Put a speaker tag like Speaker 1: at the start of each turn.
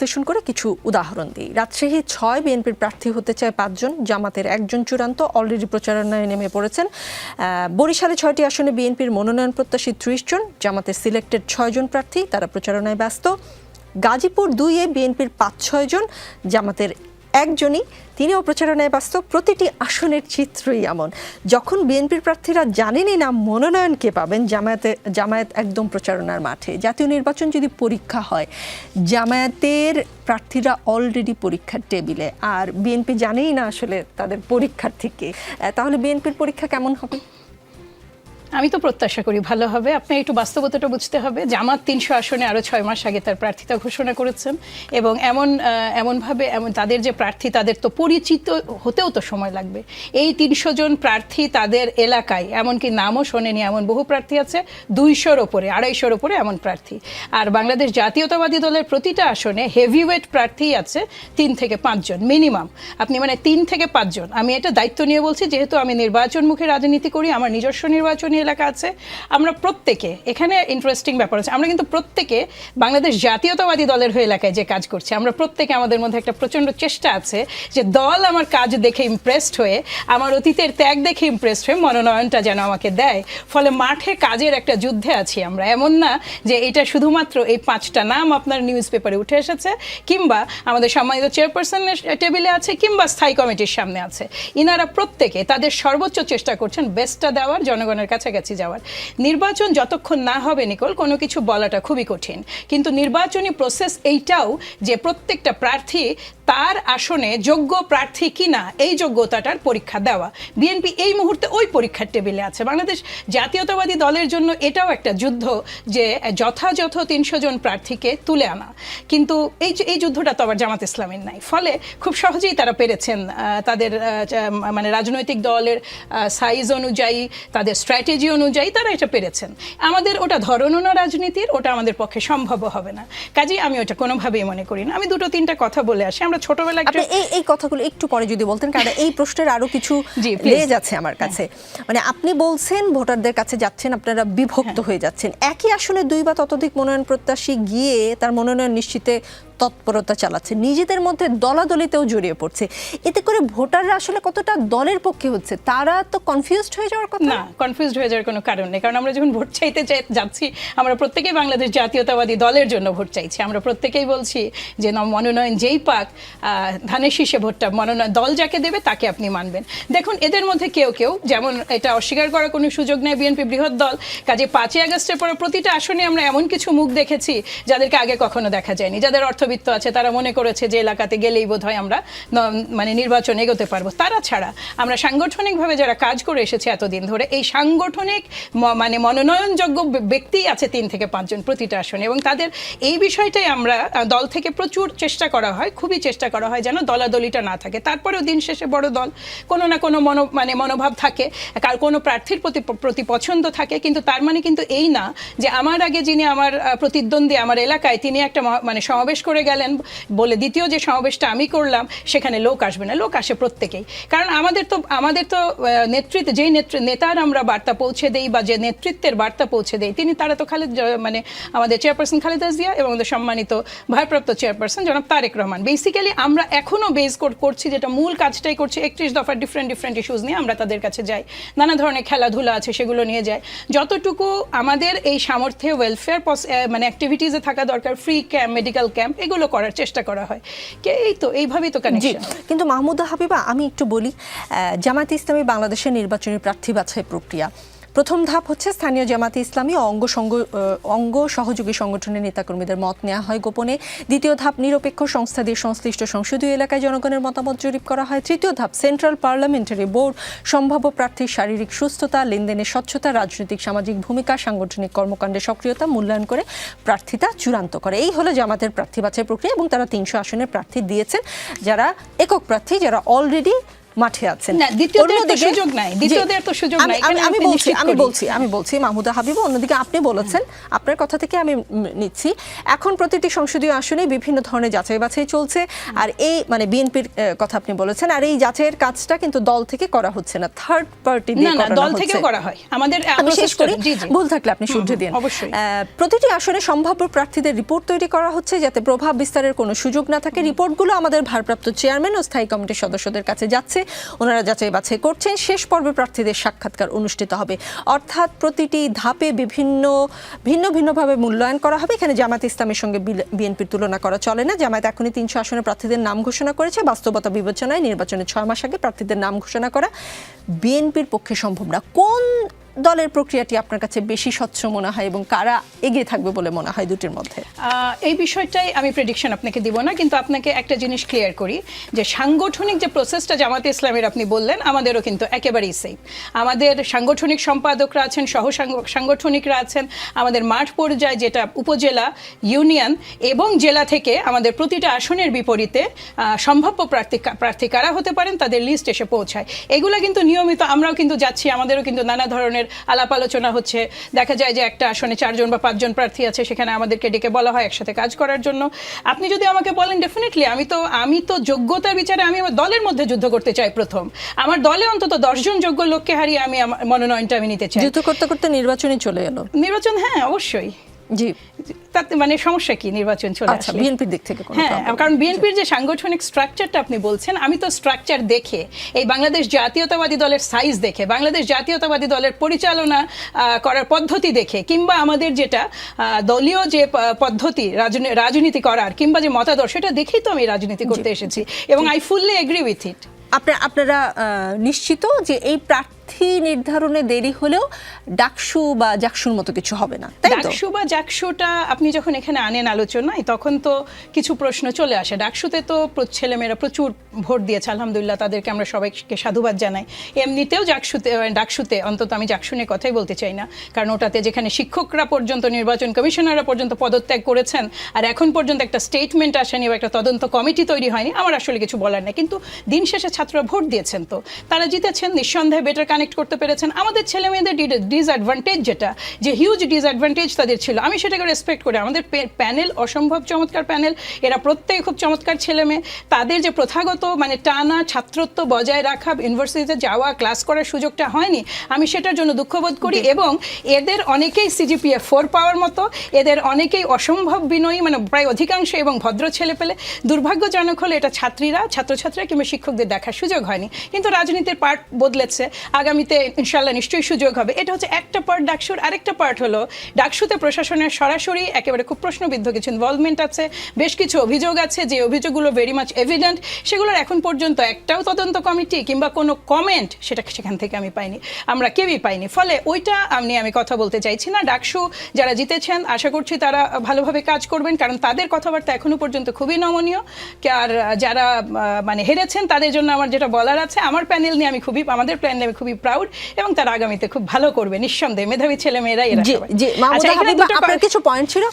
Speaker 1: বিশ্লেষণ করে কিছু উদাহরণ দিই। রাজশাহী ছয় বিএনপির প্রার্থী হতে চায় পাঁচজন, জামাতের একজন চূড়ান্ত, অলরেডি প্রচারণায় নেমে পড়েছেন। বরিশালে ছয়টি আসনে বিএনপির মনোনয়ন প্রত্যাশী ত্রিশ জন, জামাতের সিলেক্টেড ছয়জন প্রার্থী, তারা প্রচারণায় ব্যস্ত। গাজীপুর দুইয়ে বিএনপির পাঁচ ছয়জন জামাতের একজনই, তিনিও প্রচারণায় ব্যস্ত, প্রতিটি আসনের চিত্রই এমন। যখন বিএনপির প্রার্থীরা জানেনই না মনোনয়ন কে পাবেন, জামায়াতে, জামায়াত একদম প্রচারণার মাঠে। জাতীয় নির্বাচন যদি পরীক্ষা হয়, জামায়াতের প্রার্থীরা অলরেডি পরীক্ষার টেবিলে। আর বিএনপি জানেই না আসলে তাদের পরীক্ষার থেকে। তাহলে বিএনপির পরীক্ষা কেমন হবে?
Speaker 2: আমি তো প্রত্যাশা করি ভালো হবে। আপনি একটু বাস্তবতাটা বুঝতে হবে। জামাত তিনশো আসনে আরও ছয় মাস আগে তার প্রার্থিতা ঘোষণা করেছেন এবং এমন এমনভাবে এমন তাদের যে প্রার্থী, তাদের তো পরিচিত হতেও তো সময় লাগবে। এই তিনশো জন প্রার্থী তাদের এলাকায়, এমনকি নামও শোনেনি, এমন বহু প্রার্থী আছে, দুইশোর ওপরে, আড়াইশোর ওপরে এমন প্রার্থী। আর বাংলাদেশ জাতীয়তাবাদী দলের প্রতিটা আসনে হেভিওয়েট প্রার্থী আছে তিন থেকে পাঁচজন মিনিমাম আপনি মানে তিন থেকে পাঁচজন। আমি এটা দায়িত্ব নিয়ে বলছি, যেহেতু আমি নির্বাচনমুখী রাজনীতি করি, আমার নিজস্ব নির্বাচনী এলাকা আছে। আমরা প্রত্যেকে, এখানে ইন্টারেস্টিং ব্যাপার আছে আমরা কিন্তু প্রত্যেকে বাংলাদেশ জাতীয়তাবাদী দলের হয়ে এলাকায় যে কাজ করছি, আমরা প্রত্যেকে আমাদের মধ্যে একটা প্রচণ্ড চেষ্টা আছে যে দল আমার কাজ দেখে ইমপ্রেসড হয়ে, আমার অতীতের ত্যাগ দেখে ইমপ্রেসড হয়ে মনোনয়নটা যেন আমাকে দেয়। ফলে মাঠে কাজের একটা যুদ্ধে আছি আমরা। এমন না যে এটা শুধুমাত্র এই পাঁচটা নাম আপনার নিউজ পেপারে উঠে এসেছে, কিংবা আমাদের সম্মানিত চেয়ারপারসনের টেবিলে আছে, কিংবা স্থায়ী কমিটির সামনে আছে। ইনারা প্রত্যেকে তাদের সর্বোচ্চ চেষ্টা করছেন বেস্টটা দেওয়ার, জনগণের কাছাকাছি যাওয়ার। নির্বাচন যতক্ষণ না হবে নিকল, কোনো কিছু বলাটা খুবই কঠিন। কিন্তু নির্বাচনী প্রসেস এইটাও যে প্রত্যেকটা প্রার্থী তার আসনে যোগ্য প্রার্থী কিনা এই যোগ্যতাটার পরীক্ষা দেওয়া। বিএনপি এই মুহূর্তে ওই পরীক্ষার টেবিলে আছে। বাংলাদেশ জাতীয়তাবাদী দলের জন্য এটাও একটা যুদ্ধ যে যথাযথ তিনশো জন প্রার্থীকে তুলে আনা। কিন্তু এই এই যুদ্ধটা তো আবার জামাত ইসলামের নাই। ফলে খুব সহজেই তারা পেরেছেন তাদের মানে রাজনৈতিক দলের সাইজ অনুযায়ী, তাদের স্ট্র্যাটেজি অনুযায়ী তারা এটা পেরেছেন। আমাদের ওটা ধরনও না রাজনীতির, ওটা আমাদের পক্ষে সম্ভব হবে না। কাজেই আমি ওটা কোনোভাবেই মনে করি না। আমি দুটো তিনটা কথা বলে আসি। আমরা ছোটবেলায়
Speaker 1: আপনি এই এই কথাগুলো একটু পরে যদি বলতেন কারণ এই প্রশ্নের আরও কিছু
Speaker 2: যাচ্ছে
Speaker 1: লেজ আছে আমার কাছে। মানে আপনি বলছেন ভোটারদের কাছে যাচ্ছেন আপনারা বিভক্ত হয়ে। যাচ্ছেন। একই আসলে দুই বা ততোধিক মনোনয়ন প্রত্যাশী গিয়ে তার মনোনয়ন নিশ্চিতে তৎপরতা চালাচ্ছে, নিজেদের মধ্যে দলাদলিতেও জড়িয়ে পড়ছে। এতে করে ভোটাররা আসলে কতটা দলের পক্ষে হচ্ছে, তারা তো কনফিউজড হয়ে যাওয়ার কথা?
Speaker 2: না কনফিউজড হয়ে যাওয়ার কোনো কারণ নেই, কারণ আমরা যখন ভোট চাইতে চাই- যাচ্ছি, আমরা প্রত্যেকেই বাংলাদেশ জাতীয়তাবাদী দলের জন্য ভোট চাইছি। আমরা প্রত্যেকেই বলছি যে, ন- মনোনয়ন যেই পাক ধানের শীষে ভোটটা, মনোনয়ন, দল যাকে দেবে তাকে আপনি মানবেন। দেখুন, এদের মধ্যে কেউ কেউ, যেমন এটা অস্বীকার করার কোনো সুযোগ নেই বিএনপি বৃহৎ দল, কাজে পাঁচই আগস্টের পরে প্রতিটা আসনে আমরা এমন কিছু মুখ দেখেছি, যাদেরকে আগে কখনো দেখা যায়নি, যাদের অর্থবিত্ত আছে, তারা মনে করেছে যে এলাকাতে গেলেই বোধ হয় আমরা মানে নির্বাচন এগোতে পারব। তারা ছাড়া আমরা সাংগঠনিকভাবে যারা কাজ করে এসেছে এতদিন ধরে, এই সাংগঠনিক মানে মনোনয়নযোগ্য বে- ব্যক্তিই আছে তিন থেকে পাঁচজন প্রতিটা আসনে এবং তাদের এই বিষয়টাই আমরা দল থেকে প্রচুর চেষ্টা করা হয়, খুবই চেষ্টা করা হয় যেন দলাদলিটা না থাকে। তারপরেও দিন শেষে বড় দল, কোনো না কোনো মনো মানে মনোভাব থাকে, কার কোনো প্রার্থীর প্রতি প্রতি পছন্দ থাকে, কিন্তু তার মানে কিন্তু এই না যে আমার আগে যিনি আমার প্রতিদ্বন্দ্বী আমার এলাকায় তিনি একটা মানে সমাবেশ করে গেলেন বলে দ্বিতীয় যে সমাবেশটা আমি করলাম, সেখানে লোক আসবে না, লোক আসে প্রত্যেকেই। কারণ আমাদের তো আমাদের তো নেতৃত্ব, যেই নেতৃ, নেতার আমরা বার্তা পৌঁছে দেই বা যে নেতৃত্বের বার্তা পৌঁছে দেই, তিনি তারা তো খালেদ মানে আমাদের চেয়ারপারসন খালেদা জিয়া এবং আমাদের সম্মানিত ভারপ্রাপ্ত চেয়ারপারসন জনাব তারেক রহমান। বেসিক্যালি আমরা এখনও বেস করছি, যেটা মূল কাজটাই করছি একত্রিশ দফার ডিফারেন্ট ডিফারেন্ট ইস্যুজ নিয়ে আমরা তাদের কাছে যাই। নানা ধরনের খেলাধুলা আছে, সেগুলো নিয়ে যাই। যতটুকু আমাদের এই সামর্থ্যে ওয়েলফেয়ার মানে অ্যাক্টিভিটিসে থাকা দরকার ফ্রি ক্যাম্প মেডিকেল ক্যাম্প এগুলো করার চেষ্টা করা হয়। কে এই তো এইভাবেই তো কানেকশন
Speaker 1: কিন্তু মাহমুদা হাবিবা আমি একটু বলি জামাত ইসলামী বাংলাদেশের নির্বাচনী প্রার্থী বাছাই প্রক্রিয়া। প্রথম ধাপ হচ্ছে স্থানীয় জামাতে ইসলামী অঙ্গ সঙ্গ অঙ্গ সহযোগী সংগঠনের নেতাকর্মীদের মত নেওয়া হয় গোপনে। দ্বিতীয় ধাপ, নিরপেক্ষ সংস্থা দিয়ে সংশ্লিষ্ট সংসদীয় এলাকায় জনগণের মতামত জরিপ করা হয়। তৃতীয় ধাপ, সেন্ট্রাল পার্লামেন্টারি বোর্ড, সম্ভাব্য প্রার্থীর শারীরিক সুস্থতা, লেনদেনের স্বচ্ছতা, রাজনৈতিক সামাজিক ভূমিকা, সাংগঠনিক কর্মকাণ্ডে সক্রিয়তা, মূল্যায়ন করে প্রার্থিতা চূড়ান্ত করে। এই হলো জামাতের প্রার্থী বাছাই প্রক্রিয়া এবং তারা তিনশো আসনের প্রার্থী দিয়েছেন। যারা একক প্রার্থী, যারা অলরেডি মাঠে আছেন।
Speaker 2: না, দ্বিতীয়দের তো
Speaker 1: অন্যদিকে-
Speaker 2: সুযোগ নাই। দ্বিতীয়দের তো সুযোগ
Speaker 1: আমি-
Speaker 2: নাই।
Speaker 1: আমি- আমি বলছি আমি বলছি আমি বলছি মাহমুদা হাবিব অন্যদিকে আপনি বলেছেন। আপনার কথা থেকে আমি নিচ্ছি। এখন প্রতিটি সংসদীয় আসনে বিভিন্ন ধরনের যাচাই বাছাই চলছে। আর এই মানে বিএনপির কথা আপনি বলেছেন। আর এই যাচাইয়ের কাজটা কিন্তু দল থেকে করা হচ্ছে না। থার্ড পার্টি দিয়ে
Speaker 2: দল। থেকেও করা হয়। আমাদের
Speaker 1: আমি শেষ করি। ভুল থাকলে আপনি শুধরে দিন।
Speaker 2: অবশ্যই।
Speaker 1: প্রতিটি আসনে সম্ভাব্য প্রার্থীদের রিপোর্ট তৈরি করা হচ্ছে যাতে প্রভাব বিস্তারের কোনো সুযোগ না থাকে। রিপোর্টগুলো আমাদের ভারপ্রাপ্ত চেয়ারম্যান ও স্থায়ী কমিটির সদস্যদের কাছে যাচ্ছে। ওনারা যাচাই বাছাই করছেন। শেষ পর্বে প্রার্থীদের সাক্ষাৎকার অনুষ্ঠিত হবে। অর্থাৎ প্রতিটি ধাপে বিভিন্ন, ভিন্ন ভিন্নভাবে মূল্যায়ন করা হবে। এখানে জামাত ইসলামের সঙ্গে বিএনপির তুলনা করা চলে না। জামায়াত এখনই তিনশো আসনে প্রার্থীদের নাম ঘোষণা করেছে। বাস্তবতা বিবেচনায় নির্বাচনের ছয় মাস আগে প্রার্থীদের নাম ঘোষণা করা বিএনপির পক্ষে সম্ভব না। কোন দলের প্রক্রিয়াটি আপনার কাছে বেশি স্বচ্ছ মনে হয় এবং কারা এগিয়ে থাকবে বলে মনে হয় দুটির মধ্যে?
Speaker 2: এই বিষয়টাই আমি প্রেডিকশন আপনাকে দিব না, কিন্তু আপনাকে একটা জিনিস ক্লিয়ার করি, যে সাংগঠনিক যে প্রসেসটা জামাতে ইসলামের আপনি বললেন, আমাদেরও কিন্তু একেবারেই সেম আমাদের সাংগঠনিক সম্পাদকরা আছেন, সহ সাংগঠনিকরা আছেন, আমাদের মাঠ পর্যায়ে যেটা উপজেলা ইউনিয়ন এবং জেলা থেকে আমাদের প্রতিটা আসনের বিপরীতে সম্ভাব্য প্রার্থী প্রার্থী কারা হতে পারেন, তাদের লিস্ট এসে পৌঁছায়। এগুলো কিন্তু নিয়মিত আমরাও কিন্তু যাচ্ছি, আমাদেরও কিন্তু নানা ধরনের আলাপ আলোচনা হচ্ছে। দেখা যায় যে একটা আসনে চারজন বা পাঁচজন প্রার্থী আছে সেখানে আমাদেরকে ডেকে বলা হয় একসাথে কাজ করার জন্য। আপনি যদি আমাকে বলেন ডেফিনেটলি আমি তো আমি তো যোগ্যতার বিচারে আমি আমার দলের মধ্যে যুদ্ধ করতে চাই প্রথম। আমার দলে অন্তত দশজন যোগ্য লোককে হারিয়ে আমি আমার মনোনয়নটা আমি নিতে চাই।
Speaker 1: যুদ্ধ করতে করতে নির্বাচনই চলে এলো।
Speaker 2: নির্বাচন হ্যাঁ অবশ্যই।
Speaker 1: জি।
Speaker 2: তাতে মানে সমস্যা কি? নির্বাচন চলে
Speaker 1: আচ্ছা
Speaker 2: আসলে।
Speaker 1: বিএনপির দিক থেকে
Speaker 2: হ্যাঁ কারণ বিএনপির যে সাংগঠনিক স্ট্রাকচারটা আপনি বলছেন আমি তো স্ট্রাকচার দেখে এই বাংলাদেশ জাতীয়তাবাদী দলের সাইজ দেখে বাংলাদেশ জাতীয়তাবাদী দলের পরিচালনা করার পদ্ধতি দেখে কিংবা আমাদের যেটা দলীয় যে পদ্ধতি রাজনীতি করার কিংবা যে মতাদর্শ সেটা দেখেই তো আমি রাজনীতি করতে এসেছি। এবং I fully agree with it
Speaker 1: আপনার আপনারা নিশ্চিত যে এই প্রার্থী নির্ধারণে দেরি হলেও ডাকসু বা জাকসুর মতো কিছু হবে না, তাই
Speaker 2: ডাকসু বা জাকসুটা আপনি যখন এখানে আনেন আলোচনায়, তখন তো কিছু প্রশ্ন চলে আসে। ডাকসুতে তো ছেলেমেয়েরা প্রচুর ভোট দিয়েছে, আলহামদুলিল্লাহ তাদেরকে আমরা সবাইকে সাধুবাদ জানাই। এমনিতেও জাকসুতে ডাকসুতে অন্তত আমি জাকসু নিয়ে কথাই বলতে চাই না, কারণ ওটাতে যেখানে শিক্ষকরা পর্যন্ত, নির্বাচন কমিশনাররা পর্যন্ত পদত্যাগ করেছেন, আর এখন পর্যন্ত একটা স্টেটমেন্ট আসেনি বা একটা তদন্ত কমিটি তৈরি হয়নি, আমার আসলে কিছু বলার নেই। কিন্তু দিন শেষে ছাত্ররা ভোট দিয়েছেন তো। তারা জিতেছেন, নিঃসন্দেহে বেটার কানেক্ট করতে পেরেছেন। আমাদের ছেলে মেয়েদের ডিসঅ্যাডভান্টেজ যেটা যে হিউজ ডিসঅ্যাডভান্টেজ তাদের ছিল। আমি সেটাকে রেসপেক্ট করি। আমাদের প্যানেল অসম্ভব চমৎকার প্যানেল এরা প্রত্যেকে খুব চমৎকার ছেলে মেয়ে। তাদের যে প্রথাগত মানে টানা ছাত্রত্ব বজায় রাখা ইউনিভার্সিটিতে যাওয়া ক্লাস করার সুযোগটা হয়নি আমি সেটার জন্য দুঃখবোধ করি এবং এদের অনেকেই সিজিপিএ ফোর পাওয়ার মতো এদের অনেকেই অসম্ভব বিনয়ী মানে প্রায় অধিকাংশ এবং ভদ্র ছেলে পেলে। দুর্ভাগ্যজনক হলে এটা ছাত্রীরা ছাত্রছাত্রীরা কিংবা শিক্ষকদের দেখার সুযোগ হয়নি। কিন্তু রাজনীতির পার্ট বদলেছে। আগামীতে ইনশাল্লাহ নিশ্চয়ই সুযোগ হবে। এটা হচ্ছে একটা পার্ট ডাকসুর, আরেকটা পার্ট হলো ডাকসুতে প্রশাসনের সরাসরি একেবারে খুব প্রশ্নবিদ্ধ কিছু ইনভলভমেন্ট আছে, বেশ কিছু অভিযোগ আছে, যে অভিযোগগুলো ভেরি মাচ এভিডেন্ট সেগুলোর এখন পর্যন্ত একটাও তদন্ত কমিটি কিংবা কোনো কমেন্ট সেটা সেখান থেকে আমি পাইনি, আমরা কেউই পাইনি। ফলে ওইটা আমি আমি কথা বলতে চাইছি না। ডাকসু যারা জিতেছেন, আশা করছি তারা ভালোভাবে কাজ করবেন, কারণ তাদের কথাবার্তা এখনও পর্যন্ত খুবই নমনীয়। আর যারা মানে হেরেছেন, তাদের জন্য আমার যেটা বলার আছে, আমার প্যানেল নিয়ে আমি খুবই আমাদের প্যানেল নিয়ে আমি খুবই প্রাউড এবং তারা আগামীতে খুব ভালো করবে। নিঃসন্দেহে মেধাবী ছেলে মেয়েরা এরা
Speaker 1: জি জি
Speaker 2: আচ্ছা,
Speaker 1: আপনার কিছু পয়েন্ট ছিল?